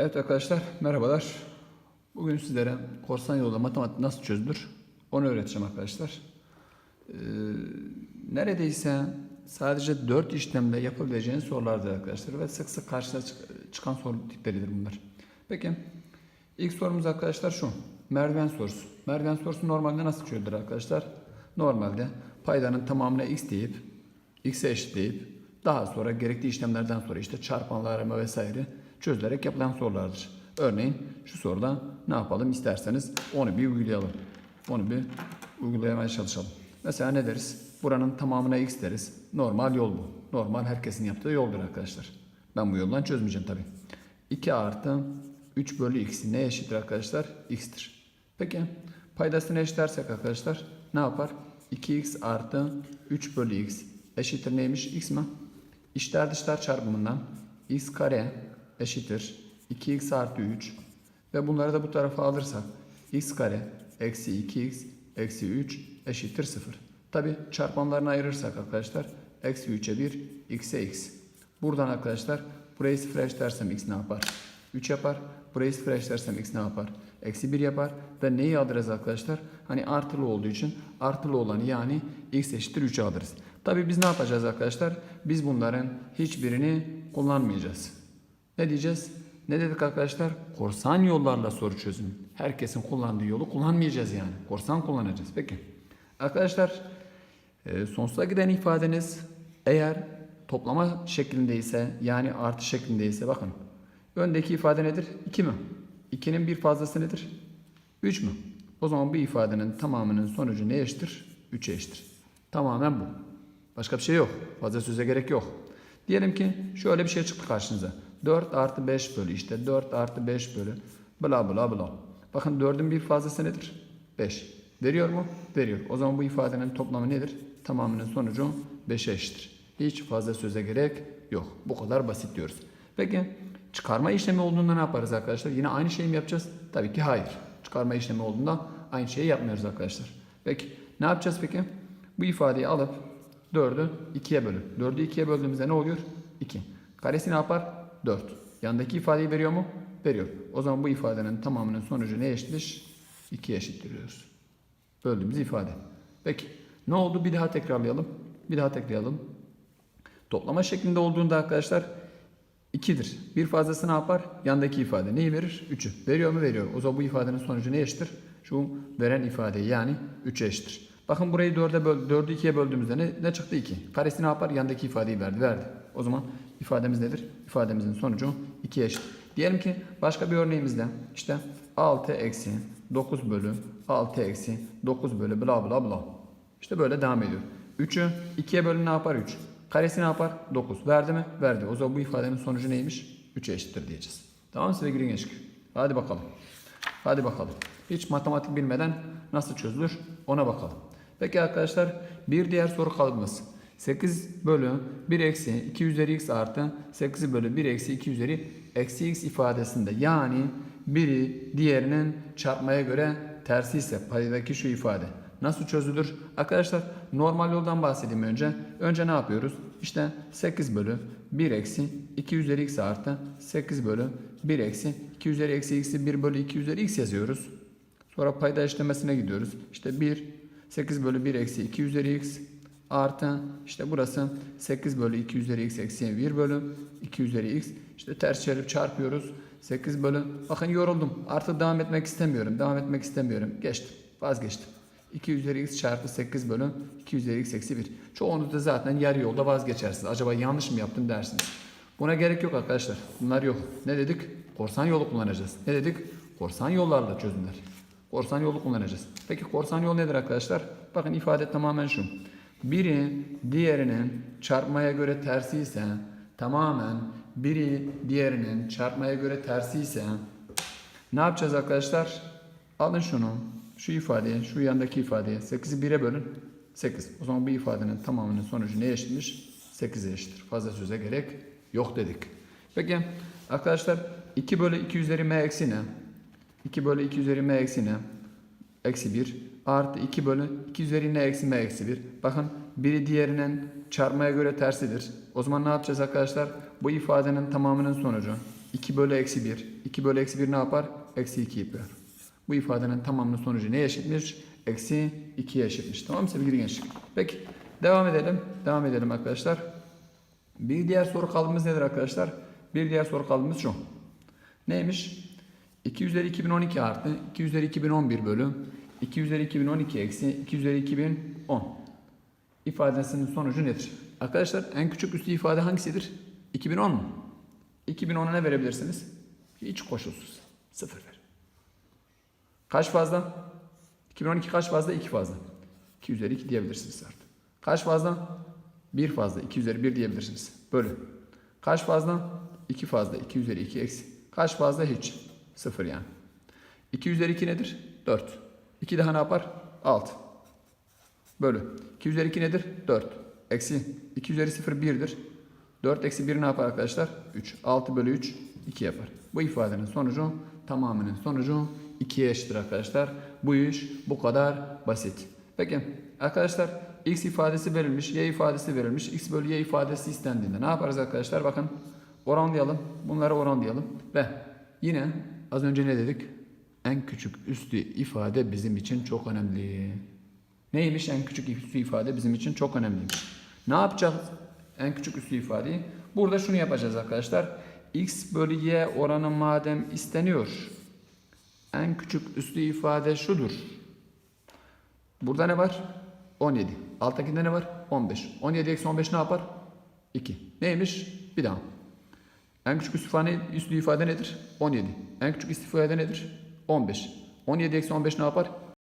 Evet arkadaşlar merhabalar. Bugün sizlere korsan yolda matematik nasıl çözülür onu öğreteceğim arkadaşlar. Ee, neredeyse sadece 4 işlemde yapabileceğiniz sorulardır arkadaşlar ve sık sık karşına çık- çıkan soru tipleridir bunlar. Peki ilk sorumuz arkadaşlar şu. Merdiven sorusu. Merdiven sorusu normalde nasıl çözülür arkadaşlar? Normalde paydanın tamamına x deyip x'e eşitleyip daha sonra gerekli işlemlerden sonra işte çarpanlar arama vesaire çözülerek yapılan sorulardır. Örneğin şu soruda ne yapalım isterseniz onu bir uygulayalım. Onu bir uygulamaya çalışalım. Mesela ne deriz? Buranın tamamına x deriz. Normal yol bu. Normal herkesin yaptığı yoldur arkadaşlar. Ben bu yoldan çözmeyeceğim tabii. 2 artı 3 bölü x'i ne eşittir arkadaşlar? x'tir. Peki paydasını eşitlersek arkadaşlar ne yapar? 2x artı 3 bölü x eşittir neymiş? x mi? İçler dışlar çarpımından x kare eşittir 2x artı 3 ve bunları da bu tarafa alırsak x kare eksi 2x eksi 3 eşittir 0. Tabi çarpanlarını ayırırsak arkadaşlar eksi 3'e 1 x'e x. Buradan arkadaşlar burayı 0 eşitlersem x ne yapar? 3 yapar. Burayı 0 eşitlersem x ne yapar? Eksi 1 yapar. Ve neyi alırız arkadaşlar? Hani artılı olduğu için artılı olanı yani x eşittir 3'ü alırız. Tabi biz ne yapacağız arkadaşlar? Biz bunların hiçbirini kullanmayacağız. Ne diyeceğiz? Ne dedik arkadaşlar? Korsan yollarla soru çözün. Herkesin kullandığı yolu kullanmayacağız yani. Korsan kullanacağız. Peki. Arkadaşlar e, sonsuza giden ifadeniz eğer toplama şeklindeyse yani artı şeklindeyse bakın. Öndeki ifade nedir? 2 mi? 2'nin bir fazlası nedir? 3 mü? O zaman bu ifadenin tamamının sonucu ne eşittir? 3'e eşittir. Tamamen bu. Başka bir şey yok. Fazla söze gerek yok. Diyelim ki şöyle bir şey çıktı karşınıza. 4 artı 5 bölü işte 4 artı 5 bölü bla bla bla. Bakın 4'ün bir fazlası nedir? 5. Veriyor mu? Veriyor. O zaman bu ifadenin toplamı nedir? Tamamının sonucu 5'e eşittir. Hiç fazla söze gerek yok. Bu kadar basit diyoruz. Peki çıkarma işlemi olduğunda ne yaparız arkadaşlar? Yine aynı şeyi mi yapacağız? Tabii ki hayır. Çıkarma işlemi olduğunda aynı şeyi yapmıyoruz arkadaşlar. Peki ne yapacağız peki? Bu ifadeyi alıp 4'ü 2'ye bölün. 4'ü 2'ye böldüğümüzde ne oluyor? 2. Karesi ne yapar? 4. Yandaki ifadeyi veriyor mu? Veriyor. O zaman bu ifadenin tamamının sonucu ne eşittir? 2'ye eşittiriyoruz. Böldüğümüz ifade. Peki ne oldu? Bir daha tekrarlayalım. Bir daha tekrarlayalım. Toplama şeklinde olduğunda arkadaşlar 2'dir. Bir fazlası ne yapar? Yandaki ifade neyi verir? 3'ü. Veriyor mu? Veriyor. O zaman bu ifadenin sonucu ne eşittir? Şu veren ifadeyi yani 3'e eşittir. Bakın burayı 4'e böl 4'ü 2'ye böldüğümüzde ne, ne çıktı? 2. Karesi ne yapar? Yandaki ifadeyi verdi. Verdi. O zaman ifademiz nedir? İfademizin sonucu 2'ye eşit. Diyelim ki başka bir örneğimizde işte 6 eksi 9 bölü 6 eksi 9 bölü bla bla bla. İşte böyle devam ediyor. 3'ü 2'ye bölün ne yapar? 3. Karesi ne yapar? 9. Verdi mi? Verdi. O zaman bu ifadenin sonucu neymiş? 3'e eşittir diyeceğiz. Tamam mı sevgili gençlik? Hadi bakalım. Hadi bakalım. Hiç matematik bilmeden nasıl çözülür ona bakalım. Peki arkadaşlar bir diğer soru kalıbımız. 8 bölü 1 eksi 2 üzeri x artı 8 bölü 1 eksi 2 üzeri eksi x ifadesinde yani biri diğerinin çarpmaya göre tersi ise paydadaki şu ifade nasıl çözülür? Arkadaşlar normal yoldan bahsedeyim önce. Önce ne yapıyoruz? İşte 8 bölü 1 eksi 2 üzeri x artı 8 bölü 1 eksi 2 üzeri eksi x'i 1 bölü 2 üzeri x yazıyoruz. Sonra payda işlemesine gidiyoruz. İşte 1 8 bölü 1 eksi 2 üzeri x artı işte burası 8 bölü 2 üzeri x eksi 1 bölü 2 üzeri x. İşte ters çevirip çarpıyoruz. 8 bölü bakın yoruldum. Artık devam etmek istemiyorum. Devam etmek istemiyorum. Geçtim. Vazgeçtim. 2 üzeri x çarpı 8 bölü 2 üzeri x eksi 1. Çoğunuz da zaten yarı yolda vazgeçersiniz. Acaba yanlış mı yaptım dersiniz. Buna gerek yok arkadaşlar. Bunlar yok. Ne dedik? Korsan yolu kullanacağız. Ne dedik? Korsan yollarla çözümler. Korsan yolu kullanacağız. Peki korsan yol nedir arkadaşlar? Bakın ifade tamamen şu. Biri diğerinin çarpmaya göre tersi ise tamamen biri diğerinin çarpmaya göre tersi ise ne yapacağız arkadaşlar? Alın şunu. Şu ifadeye, şu yandaki ifadeye 8'i 1'e bölün. 8. O zaman bu ifadenin tamamının sonucu neye eşitmiş? 8'e eşittir. Fazla söze gerek yok dedik. Peki arkadaşlar 2 bölü 2 üzeri m eksi ne? 2 bölü 2 üzeri m eksi ne? Eksi 1 artı 2 bölü 2 üzeri n eksi m eksi 1. Bakın biri diğerinin çarpmaya göre tersidir. O zaman ne yapacağız arkadaşlar? Bu ifadenin tamamının sonucu 2 bölü eksi 1. 2 bölü eksi 1 ne yapar? Eksi 2 yapar. Bu ifadenin tamamının sonucu neye eşitmiş? Eksi 2'ye eşitmiş. Tamam mı sevgili gençler? Peki devam edelim. Devam edelim arkadaşlar. Bir diğer soru kalbimiz nedir arkadaşlar? Bir diğer soru kalbimiz şu. Neymiş? 2 üzeri 2012 artı 2 üzeri 2011 bölü 2 üzeri 2012 eksi 2 üzeri 2010 ifadesinin sonucu nedir? Arkadaşlar en küçük üstü ifade hangisidir? 2010 mu? 2010'a ne verebilirsiniz? Hiç koşulsuz. Sıfır ver. Kaç fazla? 2012 kaç fazla? 2 fazla. 2 üzeri 2 diyebilirsiniz artık. Kaç fazla? 1 fazla. 2 üzeri 1 diyebilirsiniz. Bölü. Kaç fazla? 2 fazla. 2 üzeri 2 eksi. Kaç fazla? Hiç. 0 yani. 2 üzeri 2 nedir? 4. 2 daha ne yapar? 6. Bölü. 2 üzeri 2 nedir? 4. Eksi. 2 üzeri 0 1'dir. 4 eksi 1 ne yapar arkadaşlar? 3. 6 bölü 3 2 yapar. Bu ifadenin sonucu tamamının sonucu 2'ye eşittir arkadaşlar. Bu iş bu kadar basit. Peki arkadaşlar x ifadesi verilmiş, y ifadesi verilmiş. x bölü y ifadesi istendiğinde ne yaparız arkadaşlar? Bakın oranlayalım. Bunları oranlayalım. Ve yine az önce ne dedik? En küçük üstü ifade bizim için çok önemli. Neymiş en küçük üstü ifade bizim için çok önemliymiş. Ne yapacağız en küçük üstü ifadeyi? Burada şunu yapacağız arkadaşlar. x bölü y oranı madem isteniyor. En küçük üstü ifade şudur. Burada ne var? 17. Alttakinde ne var? 15. 17 eksi 15 ne yapar? 2. Neymiş? Bir daha. En küçük üstü ifade, nedir? 17. En küçük üstü ifade nedir? 15. 17 eksi 15 ne yapar?